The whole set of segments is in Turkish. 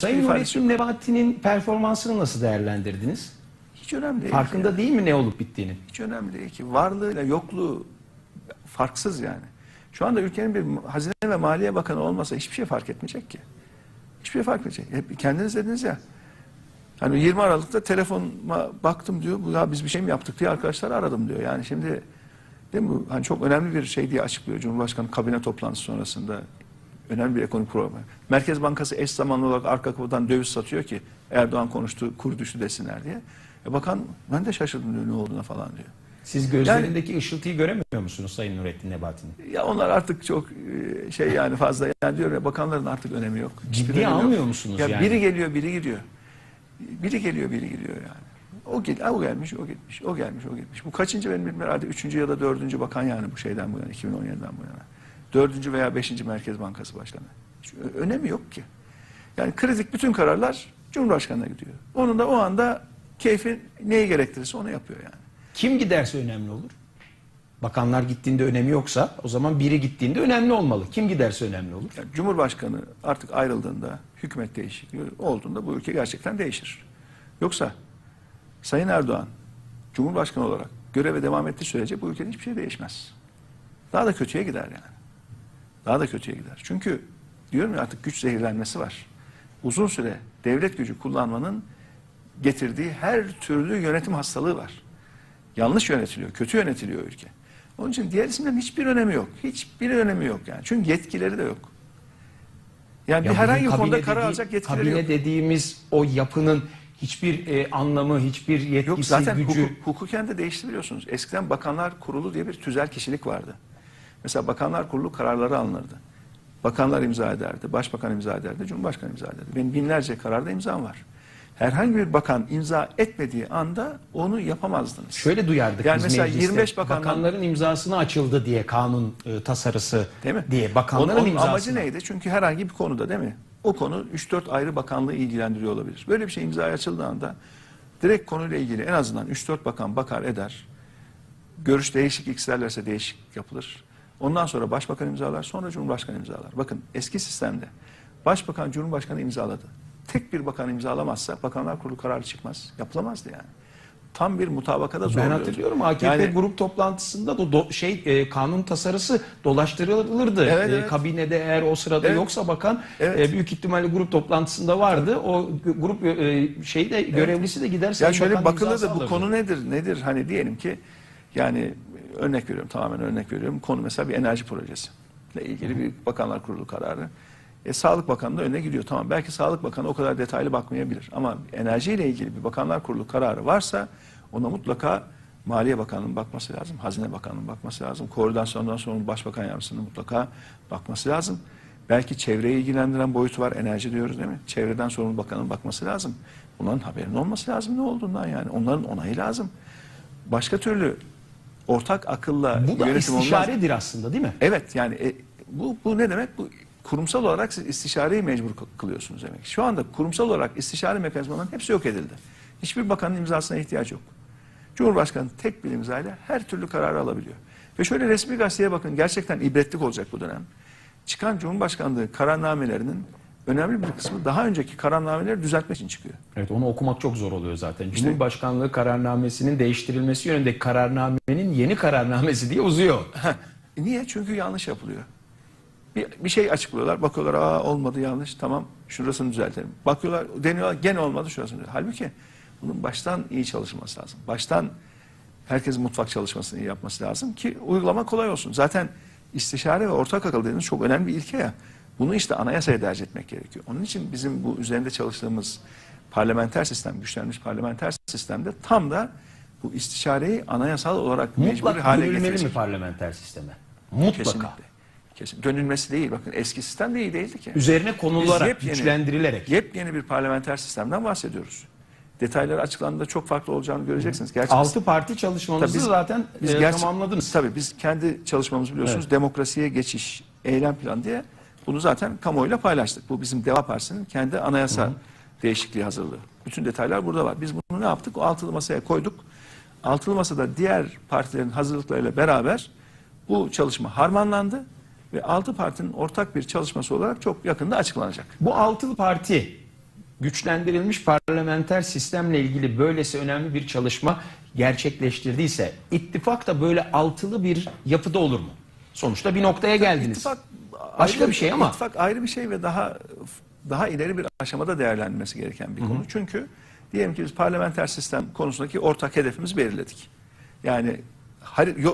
Sayın Nurettin Nebati'nin performansını nasıl değerlendirdiniz? Hiç önemli değil. Farkında değil mi ne olup bittiğini? Hiç önemli değil ki. Varlığıyla yokluğu farksız yani. Şu anda ülkenin bir hazine ve maliye bakanı olmasa hiçbir şey fark etmeyecek ki. Hiçbir şey fark etmeyecek. Hep kendiniz dediniz ya. Hani 20 Aralık'ta telefonuma baktım diyor. Bu ya biz bir şey mi yaptık diye arkadaşlar aradım diyor. Yani şimdi değil mi? Hani çok önemli bir şey diye açıklıyor Cumhurbaşkanı kabine toplantısı sonrasında. Önemli bir ekonomik problem. Merkez Bankası eş zamanlı olarak arka kapıdan döviz satıyor ki Erdoğan konuştu, kur düştü desinler diye. E bakan ben de şaşırdım diyor ne olduğuna falan diyor. Siz gözlerindeki ışıltıyı göremiyor musunuz Sayın Nurettin Nebati'nin? Ya onlar artık çok e, şey yani fazla yani diyor ya bakanların artık önemi yok. Ciddiye önemi yok. almıyor musunuz ya yani? Biri geliyor biri gidiyor. Biri geliyor biri gidiyor yani. O, gel, o gelmiş o gitmiş o gelmiş o gitmiş. Bu kaçıncı benim bilmiyorum herhalde üçüncü ya da dördüncü bakan yani bu şeyden bu yana 2017'den bu yana. Dördüncü veya beşinci Merkez Bankası Başkanı. Önemi yok ki. Yani kritik bütün kararlar Cumhurbaşkanı'na gidiyor. Onun da o anda keyfi neyi gerektirirse onu yapıyor yani. Kim giderse önemli olur. Bakanlar gittiğinde önemi yoksa o zaman biri gittiğinde önemli olmalı. Kim giderse önemli olur. Yani Cumhurbaşkanı artık ayrıldığında, hükümet değişikliği olduğunda bu ülke gerçekten değişir. Yoksa Sayın Erdoğan Cumhurbaşkanı olarak göreve devam ettiği sürece bu ülkede hiçbir şey değişmez. Daha da kötüye gider yani. Daha da kötüye gider. Çünkü diyorum ya artık güç zehirlenmesi var. Uzun süre devlet gücü kullanmanın getirdiği her türlü yönetim hastalığı var. Yanlış yönetiliyor, kötü yönetiliyor ülke. Onun için diğer isimlerin hiçbir önemi yok. Hiçbir önemi yok yani. Çünkü yetkileri de yok. Yani Ya bir herhangi konuda kabine karar alacak yetkileri kabine yok. dediğimiz o yapının hiçbir e, anlamı, hiçbir yetkisi, Yok zaten gücü... hukuk, hukuken de değişti biliyorsunuz. Eskiden Bakanlar Kurulu diye bir tüzel kişilik vardı. Mesela Bakanlar Kurulu kararları alınırdı. Bakanlar imza ederdi, Başbakan imza ederdi, Cumhurbaşkanı imza ederdi. Benim binlerce kararda imzam var. Herhangi bir bakan imza etmediği anda onu yapamazdınız. Şöyle duyardık Yani biz mesela mecliste. 25 bakandan- Bakanların imzasına açıldı diye kanun e, tasarısı Değil mi? diye bakanların onun, onun imzasına. amacı neydi? Çünkü herhangi bir konuda değil mi? O konu 3-4 ayrı bakanlığı ilgilendiriyor olabilir. Böyle bir şey imzaya açıldığı anda direkt konuyla ilgili en azından 3-4 bakan bakar eder. Görüş değişik isterlerse değişik yapılır. Ondan sonra başbakan imzalar, sonra cumhurbaşkanı imzalar. Bakın eski sistemde başbakan cumhurbaşkanı imzaladı. Tek bir bakan imzalamazsa bakanlar kurulu kararı çıkmaz. Yapılamazdı yani. Tam bir mutabakada Ben zorluyordu. hatırlıyorum AKP Yani- grup toplantısında da do- şey e, kanun tasarısı dolaştırılırdı. Evet, E, evet. kabinede eğer o sırada Evet. yoksa bakan Evet. e, büyük ihtimalle grup toplantısında vardı. O grup e, şeyde görevlisi de gider Ya şöyle Bakan bakılır imzası da bu alırdı. konu nedir? Nedir? Hani diyelim ki yani örnek veriyorum tamamen örnek veriyorum. Konu mesela bir enerji projesi ile ilgili bir bakanlar kurulu kararı. E, Sağlık Bakanı da önüne gidiyor. Tamam belki Sağlık Bakanı o kadar detaylı bakmayabilir. Ama enerjiyle ilgili bir bakanlar kurulu kararı varsa ona mutlaka Maliye Bakanı'nın bakması lazım. Hazine Bakanı'nın bakması lazım. Koordinasyondan sonra Başbakan Yardımcısı'nın mutlaka bakması lazım. Belki çevreyi ilgilendiren boyutu var. Enerji diyoruz değil mi? Çevreden sorumlu bakanın bakması lazım. Bunların haberinin olması lazım ne olduğundan yani. Onların onayı lazım. Başka türlü ortak akılla Bu da yönetim olmaz. istişaredir aslında değil mi? Evet yani e, bu, bu ne demek? Bu kurumsal olarak siz istişareyi mecbur kı- kılıyorsunuz demek. Şu anda kurumsal olarak istişare mekanizmalarının hepsi yok edildi. Hiçbir bakanın imzasına ihtiyaç yok. Cumhurbaşkanı tek bir imzayla her türlü kararı alabiliyor. Ve şöyle resmi gazeteye bakın gerçekten ibretlik olacak bu dönem. Çıkan Cumhurbaşkanlığı kararnamelerinin önemli bir kısmı daha önceki kararnameleri düzeltmek için çıkıyor. Evet onu okumak çok zor oluyor zaten. Cumhurbaşkanlığı kararnamesinin değiştirilmesi yönünde kararnamenin yeni kararnamesi diye uzuyor. Niye? Çünkü yanlış yapılıyor. Bir, bir şey açıklıyorlar, bakıyorlar, aa olmadı yanlış, tamam şurasını düzeltelim. Bakıyorlar, deniyorlar, gene olmadı şurasını. Halbuki bunun baştan iyi çalışması lazım. Baştan herkesin mutfak çalışmasını iyi yapması lazım ki uygulama kolay olsun. Zaten istişare ve ortak akıl dediğimiz çok önemli bir ilke ya. Bunu işte anayasaya derc etmek gerekiyor. Onun için bizim bu üzerinde çalıştığımız parlamenter sistem, güçlenmiş parlamenter sistemde tam da bu istişareyi anayasal olarak Mutlak hale dönülmeli getirecek. mi parlamenter sisteme? Mutlaka. Kesinlikle. Kesin. Dönülmesi değil. Bakın eski sistem de iyi değildi ki. Üzerine konularak, Biz yepyeni- güçlendirilerek. Yepyeni bir parlamenter sistemden bahsediyoruz. Detayları açıklandığında çok farklı olacağını göreceksiniz. Gerçi biz- Altı parti çalışmamızı Tabii biz- zaten biz e, gerçi- tamamladınız. Tabii biz kendi çalışmamızı biliyorsunuz demokrasiye geçiş eylem planı diye bunu zaten kamuoyuyla paylaştık. Bu bizim Deva Partisi'nin kendi anayasa değişikliği hazırlığı. Bütün detaylar burada var. Biz bunu ne yaptık? O altılı masaya koyduk. Altılı masada diğer partilerin hazırlıklarıyla beraber bu çalışma harmanlandı ve altı partinin ortak bir çalışması olarak çok yakında açıklanacak. Bu altılı parti güçlendirilmiş parlamenter sistemle ilgili böylesi önemli bir çalışma gerçekleştirdiyse ittifak da böyle altılı bir yapıda olur mu? Sonuçta bir noktaya geldiniz. İttifak Başka ayrı- bir şey ama- ittifak ayrı bir şey ve daha daha ileri bir aşamada değerlendirilmesi gereken bir konu. Çünkü diyelim ki biz parlamenter sistem konusundaki ortak hedefimizi belirledik. Yani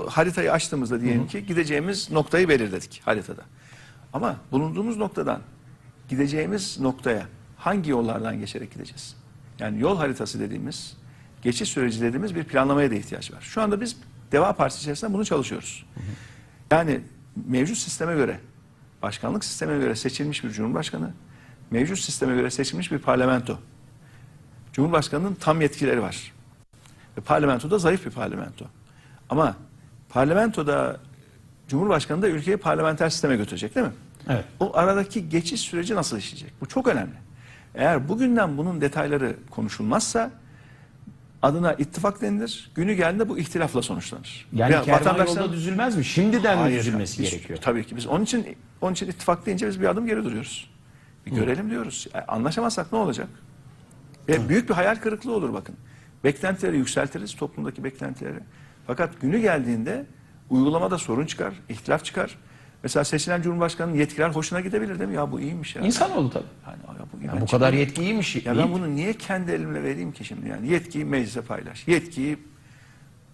haritayı açtığımızda diyelim ki gideceğimiz noktayı belirledik haritada. Ama bulunduğumuz noktadan gideceğimiz noktaya hangi yollardan geçerek gideceğiz? Yani yol haritası dediğimiz, geçiş süreci dediğimiz bir planlamaya da ihtiyaç var. Şu anda biz Deva Partisi içerisinde bunu çalışıyoruz. Yani mevcut sisteme göre, başkanlık sistemine göre seçilmiş bir cumhurbaşkanı, mevcut sisteme göre seçilmiş bir parlamento. Cumhurbaşkanının tam yetkileri var. Ve parlamento da zayıf bir parlamento. Ama parlamentoda Cumhurbaşkanı da ülkeyi parlamenter sisteme götürecek değil mi? Evet. O aradaki geçiş süreci nasıl işleyecek? Bu çok önemli. Eğer bugünden bunun detayları konuşulmazsa adına ittifak denilir. Günü geldiğinde bu ihtilafla sonuçlanır. Yani Ve kervan vatandaşların- yolda düzülmez mi? Şimdiden mi Hayır, düzülmesi biz- gerekiyor? Tabii ki biz onun için onun için ittifak deyince biz bir adım geri duruyoruz. Bir görelim diyoruz. Yani anlaşamazsak ne olacak? Ve büyük bir hayal kırıklığı olur bakın. Beklentileri yükseltiriz toplumdaki beklentileri. Fakat günü geldiğinde uygulamada sorun çıkar, ihtilaf çıkar. Mesela seçilen Cumhurbaşkanı'nın yetkiler hoşuna gidebilir değil mi? Ya bu iyiymiş ya. İnsanoğlu tabii. Yani, ya bu, Ya ben bu kadar yetki iyiymiş. Ya ben bunu niye kendi elimle vereyim ki şimdi yani? Yetkiyi meclise paylaş. Yetkiyi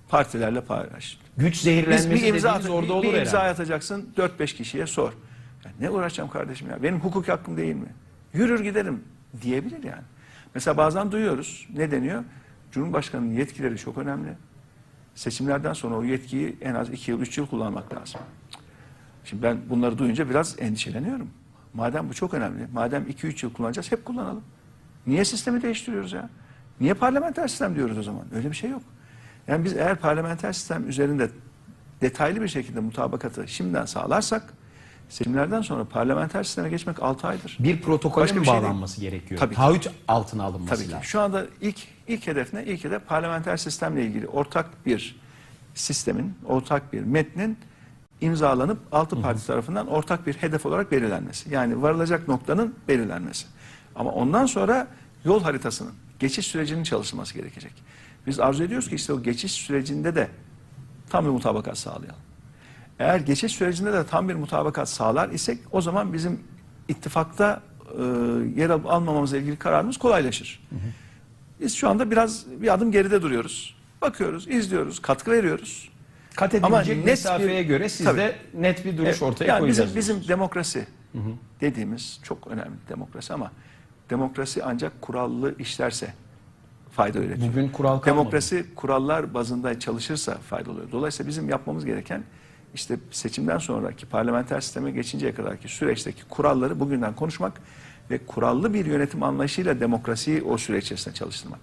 partilerle paylaş. Güç Biz zehirlenmesi bir imza, dediğiniz orada bir, olur bir imza herhalde. atacaksın 4-5 kişiye sor. Ya ne uğraşacağım kardeşim ya? Benim hukuk hakkım değil mi? Yürür giderim diyebilir yani. Mesela bazen duyuyoruz. Ne deniyor? Cumhurbaşkanının yetkileri çok önemli. Seçimlerden sonra o yetkiyi en az 2 yıl 3 yıl kullanmak lazım. Şimdi ben bunları duyunca biraz endişeleniyorum. Madem bu çok önemli, madem 2-3 yıl kullanacağız hep kullanalım. Niye sistemi değiştiriyoruz ya? Niye parlamenter sistem diyoruz o zaman? Öyle bir şey yok. Yani biz eğer parlamenter sistem üzerinde detaylı bir şekilde mutabakatı şimdiden sağlarsak seçimlerden sonra parlamenter sisteme geçmek 6 aydır. Bir protokole Başka bir şey değil. bağlanması gerekiyor? Tabii ki. Taahhüt altına alınması Tabii ki. lazım. Şu anda ilk ilk hedef ne? İlk hedef parlamenter sistemle ilgili ortak bir sistemin, ortak bir metnin imzalanıp altı parti tarafından ortak bir hedef olarak belirlenmesi. Yani varılacak noktanın belirlenmesi. Ama ondan sonra yol haritasının, geçiş sürecinin çalışılması gerekecek. Biz arzu ediyoruz ki işte o geçiş sürecinde de tam bir mutabakat sağlayalım. Eğer geçiş sürecinde de tam bir mutabakat sağlar isek o zaman bizim ittifakta e, yer almamamızla ilgili kararımız kolaylaşır. Biz şu anda biraz bir adım geride duruyoruz. Bakıyoruz, izliyoruz, katkı veriyoruz. Kat Ama edilecek net mesafeye bir- göre siz Tabii. de net bir duruş Evet, ortaya yani koyacağız. Bizim, bizim demokrasi dediğimiz çok önemli demokrasi ama demokrasi ancak kurallı işlerse fayda üretiyor. Bugün kural kalmadı. Demokrasi kurallar bazında çalışırsa fayda oluyor. Dolayısıyla bizim yapmamız gereken işte seçimden sonraki parlamenter sisteme geçinceye kadarki süreçteki kuralları bugünden konuşmak ve kurallı bir yönetim anlayışıyla demokrasiyi o süreç içerisinde çalıştırmak.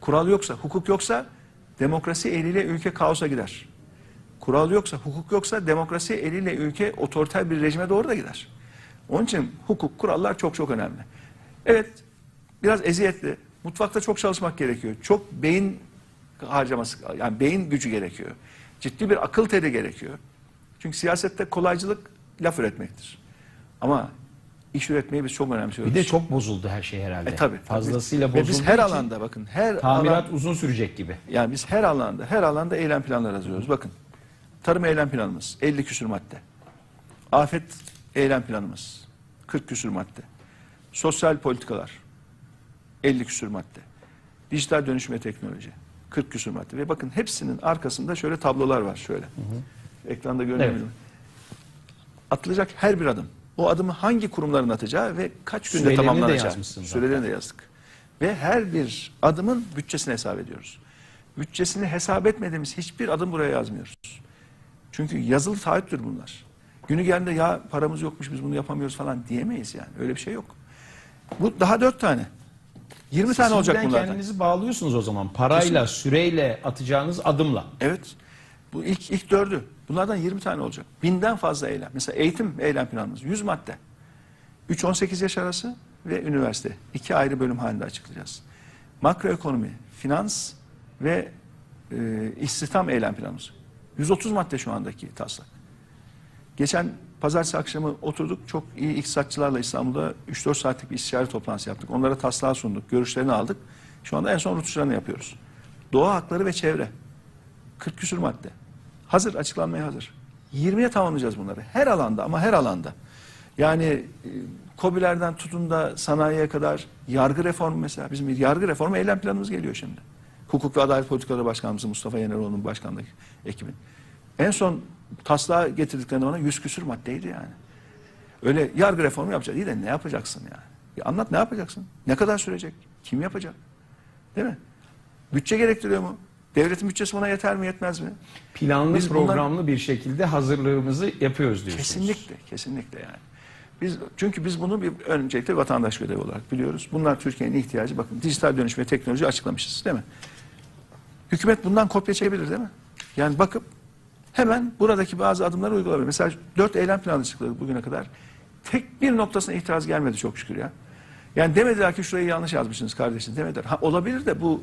Kural yoksa, hukuk yoksa demokrasi eliyle ülke kaosa gider. Kural yoksa, hukuk yoksa demokrasi eliyle ülke otoriter bir rejime doğru da gider. Onun için hukuk, kurallar çok çok önemli. Evet, biraz eziyetli. Mutfakta çok çalışmak gerekiyor. Çok beyin harcaması, yani beyin gücü gerekiyor. Ciddi bir akıl teri gerekiyor. Çünkü siyasette kolaycılık laf üretmektir. Ama iş üretmeyi biz çok önemsiyoruz. Bir de çok bozuldu her şey herhalde. e, tabii. Fazlasıyla Ve bozuldu. biz her alanda bakın her Tamirat alan, uzun sürecek gibi. yani biz her alanda, her alanda eylem planları hazırlıyoruz. Bakın, tarım eylem planımız 50 küsür madde. Afet eylem planımız 40 küsür madde. Sosyal politikalar 50 küsür madde. Dijital dönüşüm ve teknoloji 40 küsür madde. Ve bakın hepsinin arkasında şöyle tablolar var şöyle. Ekranda görünüyor. Atılacak her bir adım. O adımı hangi kurumların atacağı ve kaç günde Sürelerini de tamamlanacağı. zaten. Sürelerini de yazdık. Ve her bir adımın bütçesini hesap ediyoruz. Bütçesini hesap etmediğimiz hiçbir adım buraya yazmıyoruz. Çünkü yazılı taahhüttür bunlar. Günü geldiğinde ya paramız yokmuş biz bunu yapamıyoruz falan diyemeyiz yani. Öyle bir şey yok. Bu daha dört tane. 20 tane olacak Sizden bunlardan. kendinizi bağlıyorsunuz o zaman. Parayla, süreyle atacağınız adımla. Evet. Bu ilk ilk dördü. Bunlardan 20 tane olacak. Binden fazla eylem. Mesela eğitim eylem planımız 100 madde. 3-18 yaş arası ve üniversite. iki ayrı bölüm halinde açıklayacağız. Makroekonomi, finans ve e, istihdam eylem planımız. 130 madde şu andaki taslak. Geçen pazartesi akşamı oturduk. Çok iyi iktisatçılarla İstanbul'da 3-4 saatlik bir istişare toplantısı yaptık. Onlara taslağı sunduk. Görüşlerini aldık. Şu anda en son rutuşlarını yapıyoruz. Doğa hakları ve çevre. 40 küsur madde. Hazır, açıklanmaya hazır. 20'ye tamamlayacağız bunları. Her alanda ama her alanda. Yani e, KOBİ'lerden tutun da sanayiye kadar yargı reformu mesela. Bizim bir yargı reformu eylem planımız geliyor şimdi. Hukuk ve Adalet Politikaları Başkanımız Mustafa Yeneroğlu'nun başkanlığı ekibin. En son taslağı getirdiklerinde bana yüz küsür maddeydi yani. Öyle yargı reformu yapacağız. İyi de ne yapacaksın yani? Ya anlat ne yapacaksın? Ne kadar sürecek? Kim yapacak? Değil mi? Bütçe gerektiriyor mu? Devletin bütçesi buna yeter mi yetmez mi? Planlı Biz programlı bir şekilde hazırlığımızı yapıyoruz diyorsunuz. Kesinlikle, kesinlikle yani. Biz çünkü biz bunu bir öncelikle vatandaş görevi olarak biliyoruz. Bunlar Türkiye'nin ihtiyacı. Bakın dijital dönüşüm ve teknoloji açıklamışız değil mi? Hükümet bundan kopya çekebilir değil mi? Yani bakıp hemen buradaki bazı adımları uygulayabilir. Mesela dört eylem planı açıkladık bugüne kadar. Tek bir noktasına itiraz gelmedi çok şükür ya. Yani demediler ki şurayı yanlış yazmışsınız kardeşim demediler. Ha, olabilir de bu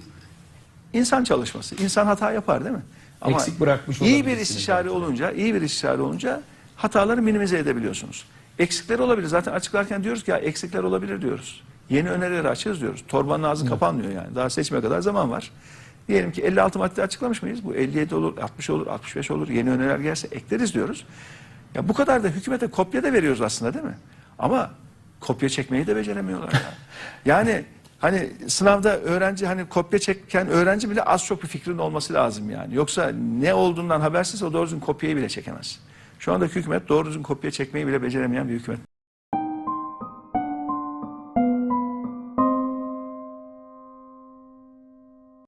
insan çalışması. İnsan hata yapar değil mi? Eksik bırakmış iyi bir olabilirsiniz istişare belki. olunca, iyi bir istişare olunca hataları minimize edebiliyorsunuz. Eksikler olabilir. Zaten açıklarken diyoruz ki ya eksikler olabilir diyoruz. Yeni önerileri açığız diyoruz. Torbanın ağzı kapanmıyor yani. Daha seçime kadar zaman var. Diyelim ki 56 madde açıklamış mıyız? Bu 57 olur, 60 olur, 65 olur. Yeni öneriler gelse ekleriz diyoruz. Ya bu kadar da hükümete kopya da veriyoruz aslında değil mi? Ama kopya çekmeyi de beceremiyorlar ya. Yani hani sınavda öğrenci hani kopya çeken öğrenci bile az çok bir fikrin olması lazım yani. Yoksa ne olduğundan habersiz o doğru düzgün kopyayı bile çekemez. Şu andaki hükümet doğru düzgün kopya çekmeyi bile beceremeyen bir hükümet.